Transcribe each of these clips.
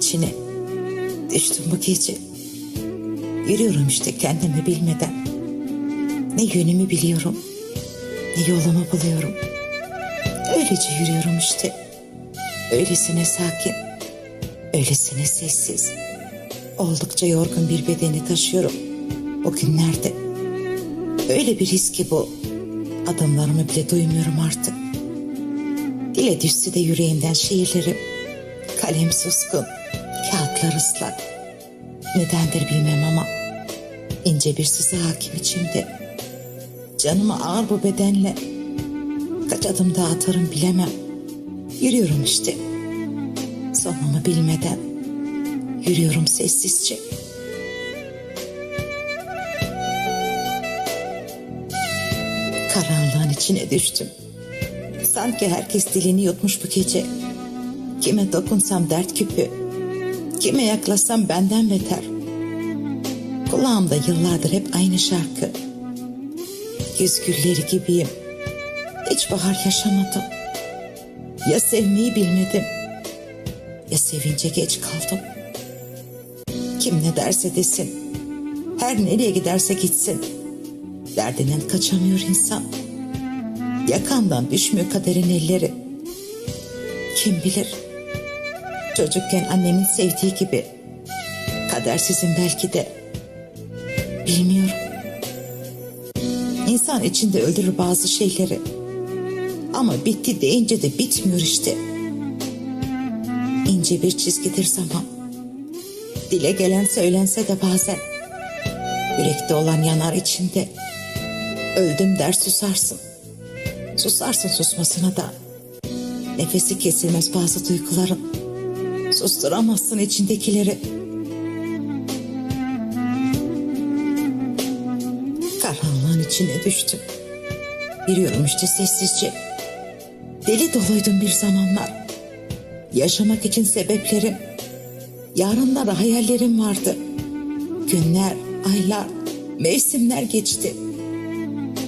içine düştüm bu gece. Yürüyorum işte kendimi bilmeden. Ne yönümü biliyorum, ne yolumu buluyorum. Öylece yürüyorum işte. Öylesine sakin, öylesine sessiz. Oldukça yorgun bir bedeni taşıyorum o günlerde. Öyle bir his ki bu. Adımlarımı bile duymuyorum artık. Dile düşse de yüreğimden şiirlerim. Kalem suskun, kağıtlar ıslak. Nedendir bilmem ama ince bir sızı hakim içimde. Canıma ağır bu bedenle kaç adım daha atarım bilemem. Yürüyorum işte. Sonumu bilmeden yürüyorum sessizce. Karanlığın içine düştüm. Sanki herkes dilini yutmuş bu gece. Kime dokunsam dert küpü. Kime yaklaşsam benden beter. Kulağımda yıllardır hep aynı şarkı. Güz gülleri gibiyim. Hiç bahar yaşamadım. Ya sevmeyi bilmedim. Ya sevince geç kaldım. Kim ne derse desin. Her nereye giderse gitsin. Derdinden kaçamıyor insan. Yakandan düşmüyor kaderin elleri. Kim bilir? Çocukken annemin sevdiği gibi. Kadersizim belki de. Bilmiyorum. İnsan içinde öldürür bazı şeyleri. Ama bitti deyince de bitmiyor işte. İnce bir çizgidir zaman. Dile gelen söylense de bazen. Yürekte olan yanar içinde. Öldüm der susarsın. Susarsın susmasına da. Nefesi kesilmez bazı duyguların. Susturamazsın içindekileri. Karanlığın içine düştüm. Yürüyorum işte sessizce. Deli doluydum bir zamanlar. Yaşamak için sebeplerim. Yarınlara hayallerim vardı. Günler, aylar, mevsimler geçti.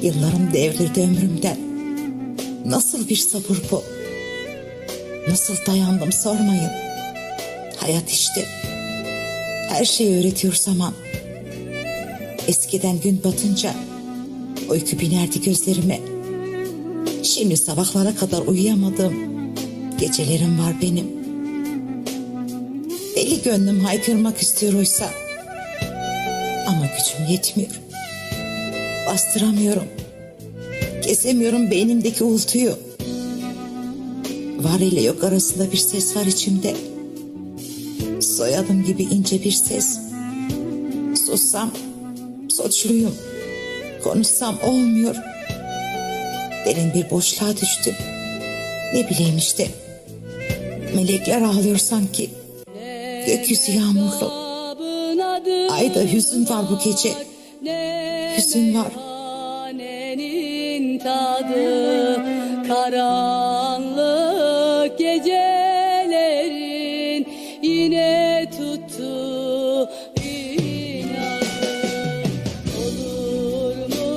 Yıllarım devrildi ömrümden. Nasıl bir sabır bu? Nasıl dayandım sormayın. Hayat işte. Her şeyi öğretiyor zaman. Eskiden gün batınca uyku binerdi gözlerime. Şimdi sabahlara kadar uyuyamadığım gecelerim var benim. Deli gönlüm haykırmak istiyor oysa. Ama gücüm yetmiyor. Bastıramıyorum. Kesemiyorum beynimdeki uğultuyu. Var ile yok arasında bir ses var içimde. Soyadım gibi ince bir ses. Sussam suçluyum. Konuşsam olmuyor. Derin bir boşluğa düştüm. Ne bileyim işte. Melekler ağlıyor sanki. Gökyüzü yağmurlu. Ayda hüzün var bu gece. Hüzün var. Tadı karanlık gecelerin yine tuttu inadı. Olur mu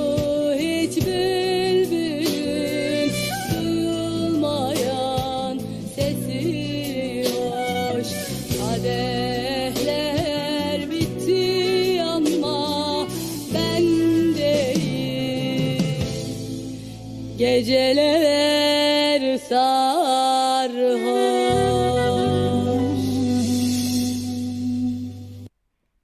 hiç bülbülün duyulmayan sesi hoş kadehler bitti ama ben değil Geceler sarhoş